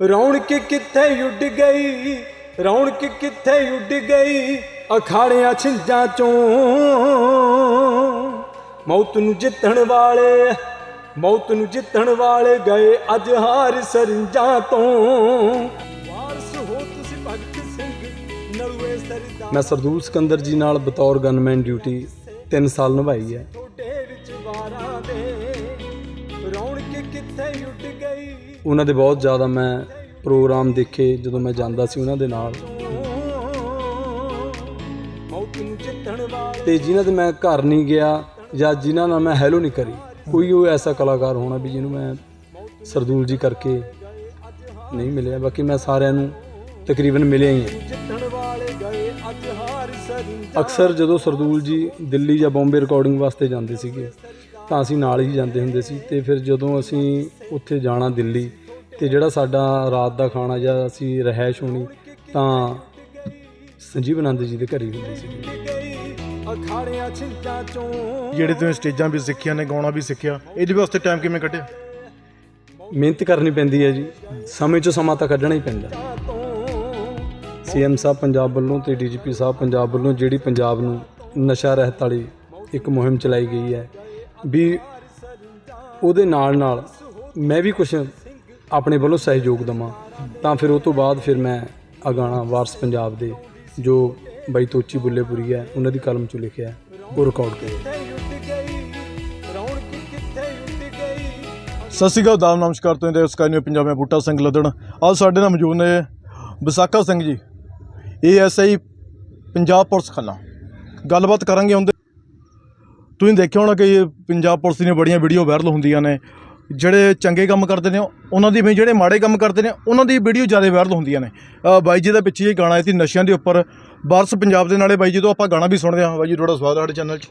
ਰੌਣਕ ਕਿੱਥੇ ਉੱਡ ਗਈ? ਰੌਣਕ ਕਿੱਥੇ ਉੱਡ ਗਈ? ਅਖਾੜਿਆਂ ਛਿੰਜਾਂ ਚੋਂ। ਮੌਤ ਨੂੰ ਜਿੱਤਣ ਵਾਲੇ ਮੌਤ ਨੂੰ ਜਿੱਤਣ ਵਾਲੇ ਗਏ ਅੱਜ ਹਾਰ ਸਰਿੰਜਾਂ ਤੋਂ। ਵਾਰਸ ਹੋ ਤੁਸੀਂ ਭਗਤ ਸਿੰਘ ਨਲੂਏ ਸਰਦਾਰ ਮੈਂ ਸਰਦੂਲ ਸਿਕੰਦਰ ਜੀ ਨਾਲ ਬਤੌਰ ਗਨਮੈਨ ਡਿਊਟੀ 3 ਸਾਲ ਨਿਭਾਈ ਹੈ। ਟੋਟੇ ਵਿੱਚ ਵਾਰਾਂ ਦੇ। ਰੌਣਕ ਕਿੱਥੇ ਉੱਡ ਗਈ? ਉਹਨਾਂ ਦੇ ਬਹੁਤ ਜ਼ਿਆਦਾ ਮੈਂ ਪ੍ਰੋਗਰਾਮ ਦੇਖੇ, ਜਦੋਂ ਮੈਂ ਜਾਂਦਾ ਸੀ ਉਹਨਾਂ ਦੇ ਨਾਲ। ਮੌਤ ਤੇ ਜਿਨ੍ਹਾਂ ਦੇ ਮੈਂ ਘਰ ਨਹੀਂ ਗਿਆ ਜਾਂ ਜਿਨ੍ਹਾਂ ਨਾਲ ਮੈਂ ਹੈਲੋ ਨਹੀਂ ਕਰੀ, ਕੋਈ ਉਹ ਐਸਾ ਕਲਾਕਾਰ ਹੋਣਾ ਵੀ ਜਿਹਨੂੰ ਮੈਂ ਸਰਦੂਲ ਜੀ ਕਰਕੇ ਨਹੀਂ ਮਿਲਿਆ। ਬਾਕੀ ਮੈਂ ਸਾਰਿਆਂ ਨੂੰ ਤਕਰੀਬਨ ਮਿਲਿਆ ਹੀ ਹਾਂ। ਅਕਸਰ ਜਦੋਂ ਸਰਦੂਲ ਜੀ ਦਿੱਲੀ ਜਾਂ ਬੰਬੇ ਰਿਕਾਰਡਿੰਗ ਵਾਸਤੇ ਜਾਂਦੇ ਸੀਗੇ ਤਾਂ ਅਸੀਂ ਨਾਲ ਹੀ ਜਾਂਦੇ ਹੁੰਦੇ ਸੀ ਤੇ ਫਿਰ ਜਦੋਂ ਅਸੀਂ ਉੱਥੇ ਜਾਣਾ ਦਿੱਲੀ ਤੇ ਜਿਹੜਾ ਸਾਡਾ ਰਾਤ ਦਾ ਖਾਣਾ ਜਾਂ ਅਸੀਂ ਰਹਿائش ਹੋਣੀ ਤਾਂ ਸੰਜੀਵ ਆਨੰਦ ਜੀ ਦੇ ਘਰ ਹੀ ਹੁੰਦੀ ਸੀ। ਜਿਹੜੇ ਤੁਸੀਂ ਸਟੇਜਾਂ ਵੀ ਸਿੱਖੀਆਂ ਨੇ ਗਾਉਣਾ ਵੀ ਸਿੱਖਿਆ ਇਹਦੇ ਵਾਸਤੇ ਟਾਈਮ ਕਿਵੇਂ ਕੱਢਿਆ? ਮਿਹਨਤ ਕਰਨੀ ਪੈਂਦੀ ਹੈ ਜੀ ਸਮੇਂ 'ਚੋਂ ਸਮਾਂ ਤਾਂ ਕੱਢਣਾ ਹੀ ਪੈਂਦਾ। ਸੀਐਮ ਸਾਹਿਬ ਪੰਜਾਬ ਵੱਲੋਂ ਤੇ ਡੀਜੀਪੀ ਸਾਹਿਬ ਪੰਜਾਬ ਵੱਲੋਂ ਜਿਹੜੀ ਪੰਜਾਬ ਨੂੰ ਨਸ਼ਾ ਰਹਿਤ ਵਾਲੀ ਇੱਕ ਮੁਹਿੰਮ ਚਲਾਈ ਗਈ ਹੈ ਵੀ ਉਹਦੇ ਨਾਲ ਨਾਲ ਮੈਂ ਵੀ ਕੁਝ ਆਪਣੇ ਵੱਲੋਂ ਸਹਿਯੋਗ ਦਵਾਂ। ਤਾਂ ਫਿਰ ਉਹ ਤੋਂ ਬਾਅਦ ਫਿਰ ਮੈਂ ਆ ਗਾਣਾ ਵਾਰਸ ਪੰਜਾਬ ਦੇ ਜੋ ਬਾਈ ਤੋਚੀ ਬੁੱਲੇਪੁਰੀ ਹੈ, ਉਹਨਾਂ ਦੀ ਕਲਮ 'ਚੋਂ ਲਿਖਿਆ ਉਹ ਰਿਕਾਰਡ ਕਰਿਆ ਸਤਿ ਸ਼੍ਰੀ ਅਕਾਲ, ਦਾਮ ਨਮਸਕਾਰ ਤੁਸੀਂ ਦੇ ਸਕਾਈ ਨਿਊ ਪੰਜਾਬ ਮੈਂ ਬੂਟਾ ਸਿੰਘ ਲੱਦਣ। ਅੱਜ ਸਾਡੇ ਨਾਲ ਮੌਜੂਦ ਨੇ ਵਿਸਾਖਾ ਸਿੰਘ ਜੀ ਏਐਸਆਈ ਪੰਜਾਬ ਪੁਲਿਸ ਖਾਨਾ। ਗੱਲਬਾਤ ਕਰਾਂਗੇ ਉਹਦੇ ਤੁਸੀਂ ਦੇਖਿਆ ਹੋਣਾ ਕਿ ਇਹ ਪੰਜਾਬ ਪੁਲਿਸ ਦੀਆਂ ਬੜੀਆਂ ਵੀਡੀਓ ਵਾਇਰਲ ਹੁੰਦੀਆਂ ਨੇ ਜਿਹੜੇ ਚੰਗੇ ਕੰਮ ਕਰਦੇ ਨੇ ਉਹਨਾਂ ਦੀ ਵੀ ਜਿਹੜੇ ਮਾੜੇ ਕੰਮ ਕਰਦੇ ਨੇ ਉਹਨਾਂ ਦੀ ਵੀਡੀਓ ਜ਼ਿਆਦਾ ਵਾਇਰਲ ਹੁੰਦੀਆਂ ਨੇ। ਬਾਈ ਜੀ ਦਾ ਪਿੱਛੇ ਇਹ ਗਾਣਾ ਆਇਆ ਸੀ ਨਸ਼ਿਆਂ ਦੇ ਉੱਪਰ। ਵਾਰਸ ਪੰਜਾਬ ਦੇ ਨਾਲੇ ਬਾਈ ਜੀ ਤੋਂ ਆਪਾਂ ਗਾਣਾ ਵੀ ਸੁਣਦੇ ਹਾਂ। ਬਾਈ ਜੀ ਤੁਹਾਡਾ ਸਵਾਗਤ ਹੈ ਸਾਡੇ ਚੈਨਲ 'ਚ।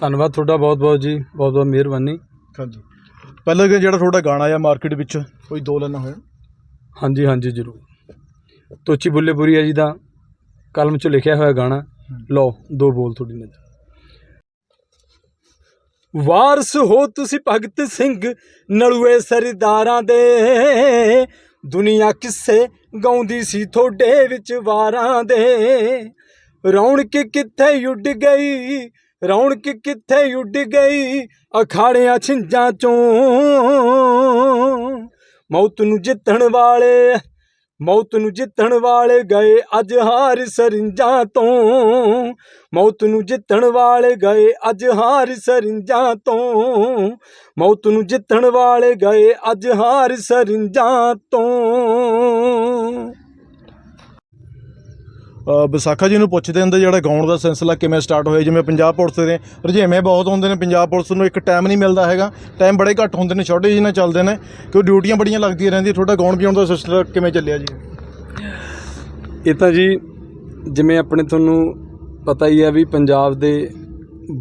ਧੰਨਵਾਦ ਤੁਹਾਡਾ ਬਹੁਤ ਬਹੁਤ ਜੀ ਬਹੁਤ ਬਹੁਤ ਮਿਹਰਬਾਨੀ। ਹਾਂਜੀ। ਪਹਿਲਾਂ ਕਿ ਜਿਹੜਾ ਤੁਹਾਡਾ ਗਾਣਾ ਆਇਆ ਮਾਰਕੀਟ ਵਿੱਚ ਕੋਈ ਦੋ ਲਾਈਨਾਂ ਹੋਣ ਹਾਂਜੀ ਹਾਂਜੀ ਜ਼ਰੂਰ। ਤੋਚੀ ਬੁੱਲੇਪੁਰੀ ਹੈ ਜੀ ਦਾ ਕਲਮ 'ਚ ਲਿਖਿਆ ਹੋਇਆ ਗਾਣਾ। ਲਓ ਦੋ ਬੋਲ ਤੁਹਾਡੀ ਨਜ਼ਰ। ਵਾਰਸ ਹੋ ਤੁਸੀਂ ਭਗਤ ਸਿੰਘ ਨਲੂਏ ਸਰਦਾਰਾਂ ਦੇ। ਦੁਨੀਆ ਕਿੱਸੇ ਗਾਉਂਦੀ ਸੀ ਤੁਹਾਡੇ ਵਿੱਚ ਵਾਰਾਂ ਦੇ। ਰੌਣਕ ਕਿੱਥੇ ਉੱਡ ਗਈ, ਰੌਣਕ ਕਿੱਥੇ ਉੱਡ ਗਈ ਅਖਾੜਿਆਂ ਛਿੰਜਾਂ ਚੋਂ। ਮੌਤ ਨੂੰ ਜਿੱਤਣ ਵਾਲੇ ਮੌਤ ਨੂੰ ਜਿੱਤਣ ਵਾਲੇ ਗਏ ਅੱਜ ਹਾਰ ਸਰਿੰਜਾਂ ਤੋਂ। ਮੌਤ ਨੂੰ ਜਿੱਤਣ ਵਾਲੇ ਗਏ ਅੱਜ ਹਾਰ ਸਰਿੰਜਾਂ ਤੋਂ। ਮੌਤ ਨੂੰ ਜਿੱਤਣ ਵਾਲੇ ਗਏ ਅੱਜ ਹਾਰ ਸਰਿੰਜਾਂ ਤੋਂ। ਵਿਸਾਖਾ ਜੀ ਨੂੰ ਪੁੱਛਦੇ ਹੁੰਦੇ ਜਿਹੜਾ ਗਾਉਣ ਦਾ ਸਿਲਸਿਲਾ ਕਿਵੇਂ ਸਟਾਰਟ ਹੋਇਆ? ਜਿਵੇਂ ਪੰਜਾਬ ਪੁਲਿਸ ਦੇ ਰੁਝੇਵੇਂ ਬਹੁਤ ਹੁੰਦੇ ਨੇ, ਪੰਜਾਬ ਪੁਲਿਸ ਨੂੰ ਇੱਕ ਟਾਈਮ ਨਹੀਂ ਮਿਲਦਾ ਹੈਗਾ। ਟਾਈਮ ਬੜੇ ਘੱਟ ਹੁੰਦੇ ਨੇ, ਛੋਟੇ ਨਾਲ ਚੱਲਦੇ ਨੇ, ਕਿਉਂ ਡਿਊਟੀਆਂ ਬੜੀਆਂ ਲੱਗਦੀਆਂ ਰਹਿੰਦੀਆਂ। ਤੁਹਾਡਾ ਗਾਉਣ ਵਜਾਉਣ ਦਾ ਸਿਲਸਿਲਾ ਕਿਵੇਂ ਚੱਲਿਆ ਜੀ? ਇਹ ਤਾਂ ਜੀ, ਜਿਵੇਂ ਆਪਣੇ ਤੁਹਾਨੂੰ ਪਤਾ ਹੀ ਹੈ ਵੀ ਪੰਜਾਬ ਦੇ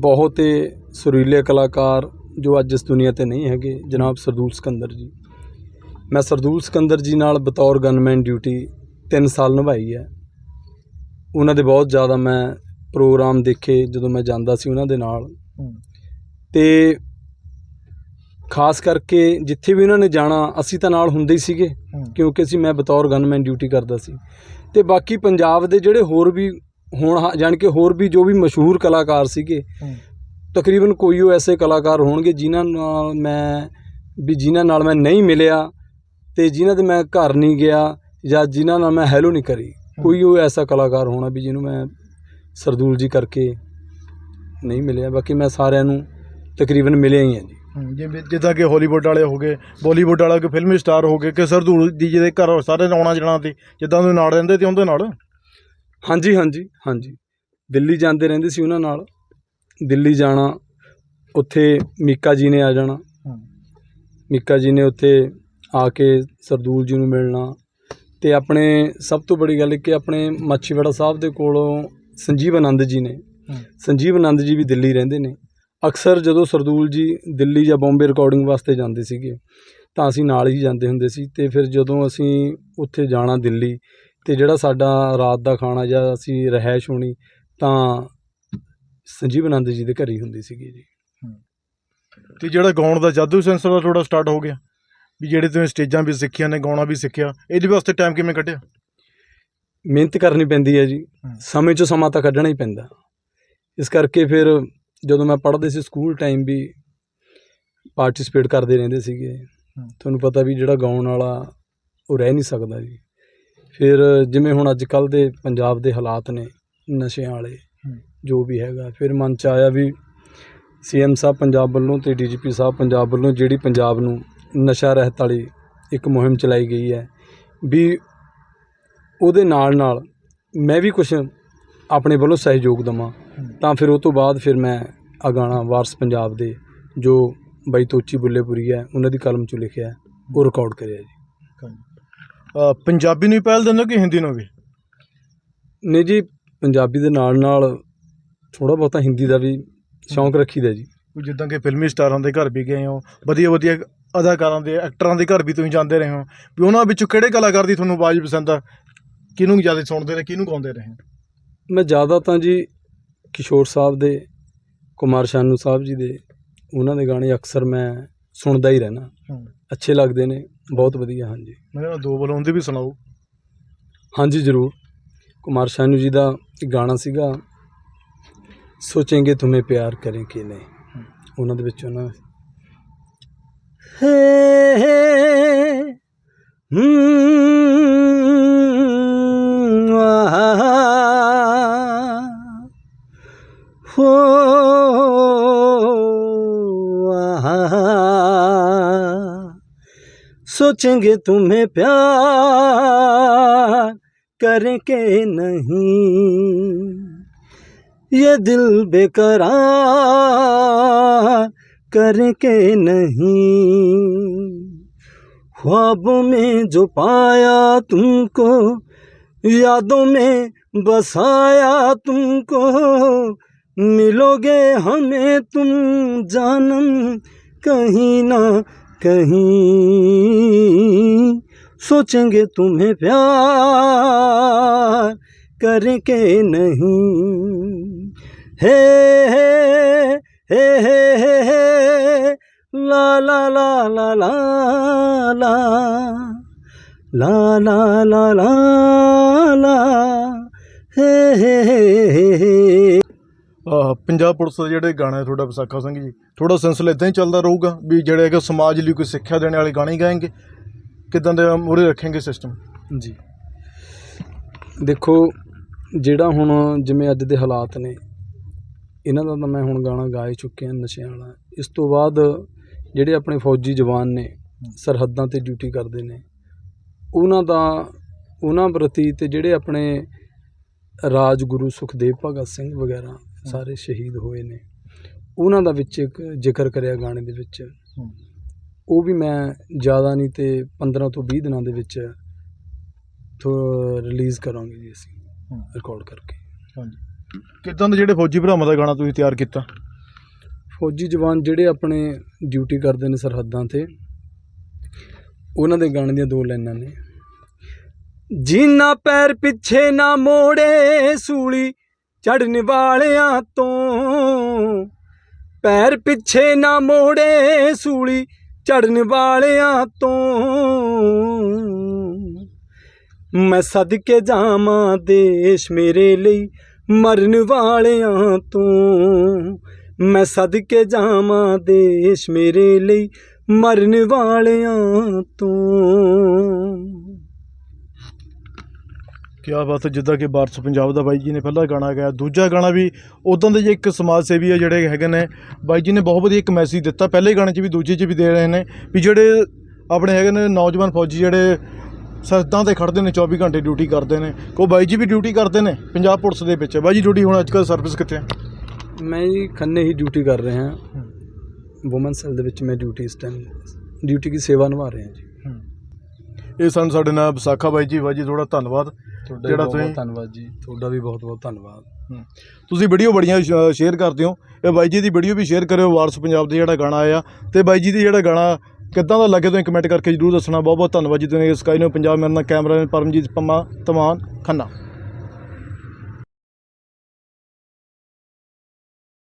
ਬਹੁਤ ਹੀ ਸੁਰੀਲੇ ਕਲਾਕਾਰ ਜੋ ਅੱਜ ਇਸ ਦੁਨੀਆ ਤੇ ਨਹੀਂ ਹੈਗੇ, ਜਨਾਬ ਸਰਦੂਲ ਸਿਕੰਦਰ ਜੀ। ਮੈਂ ਸਰਦੂਲ ਸਿਕੰਦਰ ਜੀ ਨਾਲ ਬਤੌਰ ਗਨਮੈਨ ਡਿਊਟੀ 3 ਸਾਲ ਨਿਭਾਈ ਹੈ। ਉਹਨਾਂ ਦੇ ਬਹੁਤ ਜ਼ਿਆਦਾ ਮੈਂ ਪ੍ਰੋਗਰਾਮ ਦੇਖੇ ਜਦੋਂ ਮੈਂ ਜਾਂਦਾ ਸੀ ਉਹਨਾਂ ਦੇ ਨਾਲ। ਤੇ ਖਾਸ ਕਰਕੇ ਜਿੱਥੇ ਵੀ ਉਹਨਾਂ ਨੇ ਜਾਣਾ ਅਸੀਂ ਤਾਂ ਨਾਲ ਹੁੰਦੇ ਹੀ ਸੀਗੇ ਕਿਉਂਕਿ ਅਸੀਂ ਮੈਂ ਬਤੌਰ ਗਨਮੈਨ ਡਿਊਟੀ ਕਰਦਾ ਸੀ। ਤੇ ਬਾਕੀ ਪੰਜਾਬ ਦੇ ਜਿਹੜੇ ਹੋਰ ਵੀ ਹੁਣ ਜਾਣ ਕੇ ਹੋਰ ਵੀ ਜੋ ਵੀ ਮਸ਼ਹੂਰ ਕਲਾਕਾਰ ਸੀਗੇ ਤਕਰੀਬਨ ਕੋਈ ਉਹ ਐਸੇ ਕਲਾਕਾਰ ਹੋਣਗੇ ਜਿਨ੍ਹਾਂ ਨਾਲ ਮੈਂ ਵੀ ਜਿਨ੍ਹਾਂ ਨਾਲ ਮੈਂ ਨਹੀਂ ਮਿਲਿਆ ਤੇ ਜਿਨ੍ਹਾਂ ਦੇ ਮੈਂ ਘਰ ਨਹੀਂ ਗਿਆ ਜਾਂ ਜਿਨ੍ਹਾਂ ਨਾਲ ਮੈਂ ਹੈਲੋ ਨਹੀਂ ਕਰੀ। ਕੋਈ ਉਹ ਐਸਾ ਕਲਾਕਾਰ ਹੋਣਾ ਵੀ ਜਿਹਨੂੰ ਮੈਂ ਸਰਦੂਲ ਜੀ ਕਰਕੇ ਨਹੀਂ ਮਿਲਿਆ। ਬਾਕੀ ਮੈਂ ਸਾਰਿਆਂ ਨੂੰ ਤਕਰੀਬਨ ਮਿਲਿਆ ਹੀ ਹਾਂ ਜੀ। ਜਿਵੇਂ ਜਿੱਦਾਂ ਕਿ ਹਾਲੀਵੁੱਡ ਵਾਲੇ ਹੋ ਗਏ ਬਾਲੀਵੁੱਡ ਵਾਲਾ ਕੋਈ ਫਿਲਮੀ ਸਟਾਰ ਹੋ ਗਏ ਕਿ ਸਰਦੂਲ ਦੀ ਜਿਹਦੇ ਘਰ ਸਾਰੇ ਆਉਣਾ ਜਾਣਾ ਤੇ ਜਿੱਦਾਂ ਦੇ ਨਾਲ ਰਹਿੰਦੇ ਤੇ ਉਹਦੇ ਨਾਲ? ਹਾਂਜੀ ਹਾਂਜੀ ਹਾਂਜੀ। ਦਿੱਲੀ ਜਾਂਦੇ ਰਹਿੰਦੇ ਸੀ ਉਹਨਾਂ ਨਾਲ। ਦਿੱਲੀ ਜਾਣਾ ਉੱਥੇ ਮੀਕਾ ਜੀ ਨੇ ਆ ਜਾਣਾ। ਮੀਕਾ ਜੀ ਨੇ ਉੱਥੇ ਆ ਕੇ ਸਰਦੂਲ ਜੀ ਨੂੰ ਮਿਲਣਾ। ਤੇ ਆਪਣੇ ਸਭ ਤੋਂ ਬੜੀ ਗੱਲ ਕਿ ਆਪਣੇ ਮਾਛੀਵਾੜਾ ਸਾਹਿਬ ਦੇ ਕੋਲੋਂ ਸੰਜੀਵ ਆਨੰਦ ਜੀ ਨੇ ਸੰਜੀਵ ਆਨੰਦ ਜੀ ਵੀ ਦਿੱਲੀ ਰਹਿੰਦੇ ਨੇ। ਅਕਸਰ ਜਦੋਂ ਸਰਦੂਲ ਜੀ ਦਿੱਲੀ ਜਾਂ ਬੰਬੇ ਰਿਕਾਰਡਿੰਗ ਵਾਸਤੇ ਜਾਂਦੇ ਸੀਗੇ ਤਾਂ ਅਸੀਂ ਨਾਲ ਹੀ ਜਾਂਦੇ ਹੁੰਦੇ ਸੀ ਤੇ ਫਿਰ ਜਦੋਂ ਅਸੀਂ ਉੱਥੇ ਜਾਣਾ ਦਿੱਲੀ ਤੇ ਜਿਹੜਾ ਸਾਡਾ ਰਾਤ ਦਾ ਖਾਣਾ ਜਾਂ ਅਸੀਂ ਰਹਿائش ਹੋਣੀ ਤਾਂ ਸੰਜੀਵ ਆਨੰਦ ਜੀ ਦੇ ਘਰ ਹੀ ਹੁੰਦੀ ਸੀਗੀ ਜੀ। ਤੇ ਜਿਹੜਾ ਗਾਉਣ ਦਾ ਜਾਦੂ ਸੈਂਸਰ ਦਾ ਥੋੜਾ ਸਟਾਰਟ ਹੋ ਗਿਆ? ਵੀ ਜਿਹੜੇ ਤੁਸੀਂ ਸਟੇਜਾਂ ਵੀ ਸਿੱਖੀਆਂ ਨੇ ਗਾਉਣਾ ਵੀ ਸਿੱਖਿਆ ਇਹਦੇ ਵਾਸਤੇ ਟਾਈਮ ਕਿਵੇਂ ਕੱਢਿਆ? ਮਿਹਨਤ ਕਰਨੀ ਪੈਂਦੀ ਹੈ ਜੀ। ਸਮੇਂ 'ਚੋਂ ਸਮਾਂ ਤਾਂ ਕੱਢਣਾ ਹੀ ਪੈਂਦਾ। ਇਸ ਕਰਕੇ ਫਿਰ ਜਦੋਂ ਮੈਂ ਪੜ੍ਹਦੇ ਸੀ ਸਕੂਲ ਟਾਈਮ ਵੀ ਪਾਰਟਿਸਿਪੇਟ ਕਰਦੇ ਰਹਿੰਦੇ ਸੀਗੇ। ਤੁਹਾਨੂੰ ਪਤਾ ਵੀ ਜਿਹੜਾ ਗਾਉਣ ਵਾਲਾ ਉਹ ਰਹਿ ਨਹੀਂ ਸਕਦਾ ਜੀ। ਫਿਰ ਜਿਵੇਂ ਹੁਣ ਅੱਜ ਕੱਲ ਦੇ ਪੰਜਾਬ ਦੇ ਹਾਲਾਤ ਨੇ ਨਸ਼ਿਆਂ ਵਾਲੇ। ਜੋ ਵੀ ਹੈਗਾ ਫਿਰ ਮਨ ਚ ਆਇਆ ਵੀ ਸੀਐਮ ਸਾਹਿਬ ਪੰਜਾਬ ਵੱਲੋਂ ਤੇ ਡੀਜੀਪੀ ਸਾਹਿਬ ਪੰਜਾਬ ਵੱਲੋਂ ਜਿਹੜੀ ਪੰਜਾਬ ਨੂੰ ਨਸ਼ਾ ਰਹਿਤ ਵਾਲੀ ਇੱਕ ਮੁਹਿੰਮ ਚਲਾਈ ਗਈ ਹੈ ਵੀ ਉਹਦੇ ਨਾਲ ਨਾਲ ਮੈਂ ਵੀ ਕੁਝ ਆਪਣੇ ਵੱਲੋਂ ਸਹਿਯੋਗ ਦਵਾਂ। ਤਾਂ ਫਿਰ ਉਹ ਤੋਂ ਬਾਅਦ ਫਿਰ ਮੈਂ ਆ ਗਾਣਾ ਵਾਰਸ ਪੰਜਾਬ ਦੇ ਜੋ ਬਾਈ ਤੋਚੀ ਬੁੱਲੇਪੁਰੀ ਹੈ ਉਹਨਾਂ ਦੀ ਕਲਮ ਚੋਂ ਲਿਖਿਆ ਉਹ ਰਿਕਾਰਡ ਕਰਿਆ ਜੀ। ਪੰਜਾਬੀ ਨੂੰ ਪਹਿਲ ਦਿੰਦੇ ਕਿ ਹਿੰਦੀ ਨੂੰ ਵੀ? ਨਹੀਂ ਜੀ ਪੰਜਾਬੀ ਦੇ ਨਾਲ ਨਾਲ ਥੋੜਾ ਬਹੁਤਾ ਹਿੰਦੀ ਦਾ ਵੀ ਸ਼ੌਂਕ ਰੱਖੀਦਾ ਜੀ। ਜਿੱਦਾਂ ਕਿ ਫਿਲਮੀ ਸਟਾਰਾਂ ਦੇ ਘਰ ਵੀ ਗਏ ਹੋ ਵਧੀਆ ਵਧੀਆ ਅਦਾਕਾਰਾਂ ਦੇ ਐਕਟਰਾਂ ਦੇ ਘਰ ਵੀ ਤੁਸੀਂ ਜਾਂਦੇ ਰਹੇ ਹੋ। ਵੀ ਉਹਨਾਂ ਵਿੱਚੋਂ ਕਿਹੜੇ ਕਲਾਕਾਰ ਦੀ ਤੁਹਾਨੂੰ ਆਵਾਜ਼ ਪਸੰਦ ਆ? ਕਿਹਨੂੰ ਜ਼ਿਆਦਾ ਸੁਣਦੇ ਰਹੇ ਕਿਹਨੂੰ ਗਾਉਂਦੇ ਰਹੇ? ਮੈਂ ਜ਼ਿਆਦਾ ਤਾਂ ਜੀ ਕਿਸ਼ੋਰ ਸਾਹਿਬ ਦੇ ਕੁਮਾਰ ਸ਼ਾਨੂ ਸਾਹਿਬ ਜੀ ਦੇ ਉਹਨਾਂ ਦੇ ਗਾਣੇ ਅਕਸਰ ਮੈਂ ਸੁਣਦਾ ਹੀ ਰਹਿਣਾ ਅੱਛੇ ਲੱਗਦੇ ਨੇ ਬਹੁਤ ਵਧੀਆ ਹਾਂਜੀ। ਮੈਨੂੰ ਦੋ ਬੋਲ ਉਹਦੇ ਵੀ ਸੁਣਾਓ। ਹਾਂਜੀ ਜ਼ਰੂਰ। ਕੁਮਾਰ ਸ਼ਾਨੂ ਜੀ ਦਾ ਗਾਣਾ ਸੀਗਾ ਸੋਚेंगे तुम्हें ਪਿਆਰ ਕਰੇ कि नहीं ਉਹਨਾਂ ਦੇ ਵਿੱਚ ਉਹਨਾਂ हम्म, सोचेंगे तुम्हें प्यार करके नहीं। ये दिल बेकरार करके नहीं। ख्वाबों में जो पाया तुमको, यादों में बसाया तुमको, मिलोगे हमें तुम जानम कहीं ना कहीं। सोचेंगे तुम्हें प्यार करके नहीं। हे हे हे हे हे La la la la la la La la la la la ਹੇ ਪੰਜਾਬ ਪੁਲਿਸ ਦੇ ਜਿਹੜੇ ਗਾਣੇ ਆ ਤੁਹਾਡਾ ਵਿਸਾਖਾ ਸਿੰਘ ਜੀ ਥੋੜਾ ਸਿਲਸਿਲਾ ਇਦਾਂ ਹੀ ਚੱਲਦਾ ਰਹੂਗਾ ਵੀ ਜਿਹੜੇ ਹੈਗਾ ਸਮਾਜ ਲਈ ਕੋਈ ਸਿੱਖਿਆ ਦੇਣ ਵਾਲੇ ਗਾਣੇ ਹੀ ਗਾਏਗੇ ਕਿਦਾਂ ਦੇ ਮੂਰੇ ਰੱਖਾਂਗੇ ਸਿਸਟਮ ਜੀ ਦੇਖੋ ਜਿਹੜਾ ਹੁਣ ਜਿਵੇਂ ਅੱਜ ਦੇ ਹਾਲਾਤ ਨੇ ਇਹਨਾਂ ਦਾ ਤਾਂ ਮੈਂ ਹੁਣ ਗਾਣਾ ਗਾ ਹੀ ਚੁੱਕਿਆ ਨਸ਼ਿਆਂ ਵਾਲਾ ਇਸ ਤੋਂ ਬਾਅਦ ਜਿਹੜੇ ਆਪਣੇ ਫੌਜੀ ਜਵਾਨ ਨੇ ਸਰਹੱਦਾਂ ਤੇ ਡਿਊਟੀ ਕਰਦੇ ਨੇ ਉਹਨਾਂ ਦਾ ਉਹਨਾਂ ਪ੍ਰਤੀ ਤੇ ਜਿਹੜੇ ਆਪਣੇ ਰਾਜਗੁਰੂ ਸੁਖਦੇਵ ਭਗਤ ਸਿੰਘ ਵਗੈਰਾ ਸਾਰੇ ਸ਼ਹੀਦ ਹੋਏ ਨੇ ਉਹਨਾਂ ਦਾ ਵਿੱਚ ਇੱਕ ਜ਼ਿਕਰ ਕਰਿਆ ਗਾਣੇ ਦੇ ਵਿੱਚ। ਉਹ ਵੀ ਮੈਂ ਜ਼ਿਆਦਾ ਨਹੀਂ ਤੇ 15 ਤੋਂ 20 ਦਿਨਾਂ ਦੇ ਵਿੱਚ ਰਿਲੀਜ਼ ਕਰਾਂਗੇ ਜੀ ਅਸੀਂ ਰਿਕਾਰਡ ਕਰਕੇ। ਹਾਂਜੀ। ਕਿਦਾਂ ਦੇ ਜਿਹੜੇ ਫੌਜੀ ਭਰਾਵਾਂ ਦਾ ਗਾਣਾ ਤੁਸੀਂ ਤਿਆਰ ਕੀਤਾ? ਫੌਜੀ ਜਵਾਨ ਜਿਹੜੇ ਆਪਣੇ ਡਿਊਟੀ ਕਰਦੇ ਨੇ ਸਰਹੱਦਾਂ ਤੇ, ਉਹਨਾਂ ਦੇ ਗਾਣੇ ਦੀਆਂ ਦੋ ਲਾਈਨਾਂ ਨੇ। ਜਿੰਨਾ ਪੈਰ ਪਿੱਛੇ ਨਾ ਮੋੜੇ ਸੂਲੀ ਚੜਨ ਵਾਲਿਆਂ ਤੋਂ, ਪੈਰ ਪਿੱਛੇ ਨਾ ਮੋੜੇ ਸੂਲੀ ਚੜਨ ਵਾਲਿਆਂ ਤੋਂ। ਮੈਂ ਸਦਕੇ ਜਾਵਾਂ ਦੇਸ਼ ਮੇਰੇ ਲਈ ਮਰਨ ਵਾਲਿਆਂ ਤੋਂ। ਮੈਂ ਸਦਕੇ ਜਾਵਾਂ ਦੇਸ਼ ਮੇਰੇ ਲਈ ਮਰਨ ਵਾਲਿਆਂ ਤੋਂ। ਕਿਆ ਬਾਤ ਹੈ, ਜਿੱਦਾਂ ਕਿ ਬਾਰਸ ਪੰਜਾਬ ਦਾ ਬਾਈ ਜੀ ਨੇ ਪਹਿਲਾ ਗਾਣਾ ਗਾਇਆ। ਦੂਜਾ ਗਾਣਾ ਵੀ ਉਦੋਂ ਦੇ ਜੇ ਇੱਕ ਸਮਾਜ ਸੇਵੀ ਆ ਜਿਹੜੇ ਹੈਗੇ ਨੇ, ਬਾਈ ਜੀ ਨੇ ਬਹੁਤ ਵਧੀਆ ਇੱਕ ਮੈਸੇਜ ਦਿੱਤਾ। ਪਹਿਲੇ ਗਾਣੇ 'ਚ ਵੀ ਦੂਜੇ 'ਚ ਵੀ ਦੇ ਰਹੇ ਨੇ ਵੀ ਜਿਹੜੇ ਆਪਣੇ ਹੈਗੇ ਨੇ ਨੌਜਵਾਨ ਫੌਜੀ ਜਿਹੜੇ ਸਰਹੱਦਾਂ ਤੇ ਖੜਦੇ ਨੇ 24 ਘੰਟੇ ਡਿਊਟੀ ਕਰਦੇ ਨੇ। ਕੋ ਬਾਈ ਜੀ ਵੀ ਡਿਊਟੀ ਕਰਦੇ ਨੇ, ਪੰਜਾਬ ਪੁਲਿਸ ਦੇ ਵਿੱਚ। ਬਾਈ ਜੀ ਡਿਊਟੀ ਹੁਣ ਅੱਜਕੱਲ ਸਰਵਿਸ ਕਿੱਥੇ ਹੈ ਮੈਂ ਜੀ ਖੰਨੇ ਹੀ ਡਿਊਟੀ ਕਰ ਰਿਹਾ ਹਾਂ। ਵੂਮਨ ਸੈੱਲ ਦੇ ਵਿੱਚ ਮੈਂ ਡਿਊਟੀ ਇਸ ਟਾਈਮ ਡਿਊਟੀ ਦੀ ਸੇਵਾ ਨਿਭਾ ਰਿਹਾ ਜੀ। ਇਹ ਸਨ ਸਾਡੇ ਨਾਲ ਵਿਸਾਖਾ ਬਾਈ ਜੀ ਬਾਈ ਜੀ ਥੋੜਾ ਧੰਨਵਾਦ। ਤੁਹਾਡਾ ਜਿਹੜਾ ਤੁਸੀਂ- ਧੰਨਵਾਦ ਜੀ। ਤੁਹਾਡਾ ਵੀ ਬਹੁਤ ਬਹੁਤ ਧੰਨਵਾਦ ਤੁਸੀਂ ਵੀਡੀਓ ਬੜੀਆਂ ਸ਼ੇਅਰ ਕਰਦੇ ਹੋ। ਇਹ ਬਾਈ ਜੀ ਦੀ ਵੀਡੀਓ ਵੀ ਸ਼ੇਅਰ ਕਰਿਓ ਵਾਰਸ ਪੰਜਾਬ ਦੇ ਜਿਹੜਾ ਗਾਣਾ ਆਇਆ। ਤੇ ਬਾਈ ਜੀ ਦੀ ਜਿਹੜਾ ਗਾਣਾ ਕਿੱਦਾਂ ਦਾ ਲੱਗੇ ਤੁਸੀਂ ਕਮੈਂਟ ਕਰਕੇ ਜਰੂਰ ਦੱਸਣਾ। ਬਹੁਤ ਬਹੁਤ ਧੰਨਵਾਦ ਜੀ ਤੁਸੀਂ ਸਕਾਈ ਨੂੰ ਪੰਜਾਬ ਮੇਰੇ ਨਾਲ ਕੈਮਰਾ ਪਰਮਜੀਤ ਪੰਮਾ ਤਮਾਨ ਖੰਨਾ।